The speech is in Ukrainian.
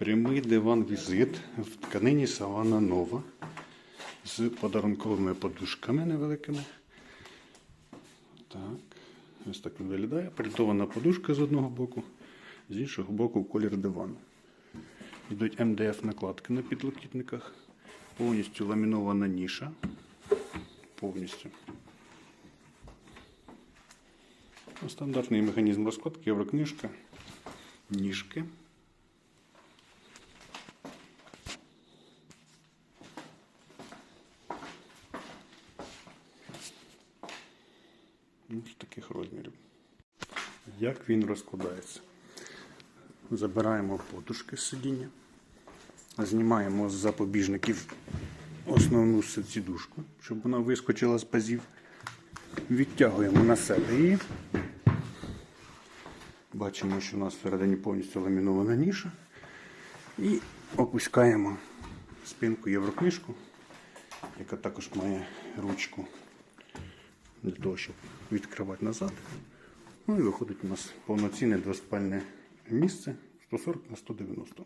Прямий диван візит в тканині Савана Нова з подарунковими подушками невеликими. Так, ось так він виглядає. Принтована подушка з одного боку, з іншого боку колір дивану. Йдуть МДФ накладки на підлокітниках, повністю ламінована ніша. Повністю. Стандартний механізм розкладки, єврокнижка, ніжки. Ну, з таких розмірів. Як він розкладається? Забираємо подушки з сидіння, знімаємо з запобіжників основну сидушку, щоб вона вискочила з пазів. Відтягуємо на себе її. Бачимо, що у нас всередині повністю ламінована ніша. І опускаємо спинку єврокнижку, яка також має ручку для того, щоб відкривати назад. Ну і виходить у нас повноцінне двоспальне місце 140 на 190.